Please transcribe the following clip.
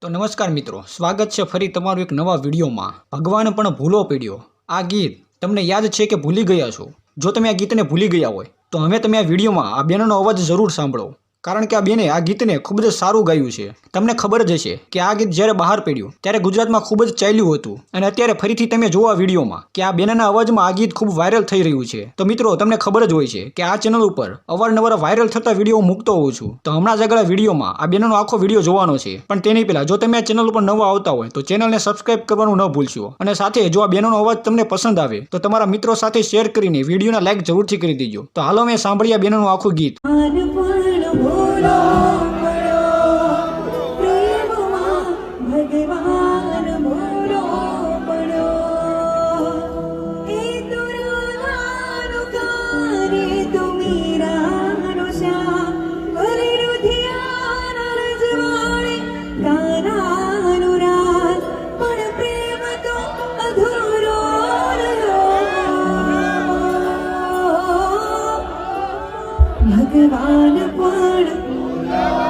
તો નમસ્કાર મિત્રો, સ્વાગત છે ફરી તમારું એક નવા વિડીયોમાં. ભગવાન પણ ભૂલો પીડ્યો. આ ગીત તમને યાદ છે કે ભૂલી ગયા છો? જો તમે આ ગીતને ભૂલી ગયા હોય, તો હવે તમે આ વિડીયોમાં આ બેનનો અવાજ જરૂર સાંભળો. કારણ કે આ બેને આ ગીતને ખૂબ જ સારું ગાયું છે. તમને ખબર જ હશે કે આ ગીત જ્યારે બહાર પડ્યું, ત્યારે ગુજરાતમાં ખૂબ જ ચાલ્યું હતું. અને અત્યારે ફરીથી તમે જુઓ આ વિડીયોમાં કે આ બેનના અવાજમાં આ ગીત ખૂબ વાયરલ થઈ રહ્યું છે. તો મિત્રો, તમને ખબર જ હોય છે કે આ ચેનલ ઉપર અવારનવાર વાયરલ થતા વીડિયો મૂકતો હોઉં છું. તો હમણાં જ આગળ વિડીયોમાં આ બેનનો આખો વીડિયો જોવાનો છે. પણ તેની પહેલાં, જો તમે આ ચેનલ ઉપર નવા આવતા હોય, તો ચેનલને સબસ્ક્રાઇબ કરવાનું ન ભૂલશો. અને સાથે જો આ બેનનો અવાજ તમને પસંદ આવે, તો તમારા મિત્રો સાથે શેર કરીને વિડીયોના લાઇક જરૂરથી કરી દેજો. તો હાલો મેં સાંભળ્યા બેનનું આખું ગીત. પણ ભગવાન પણ આપણે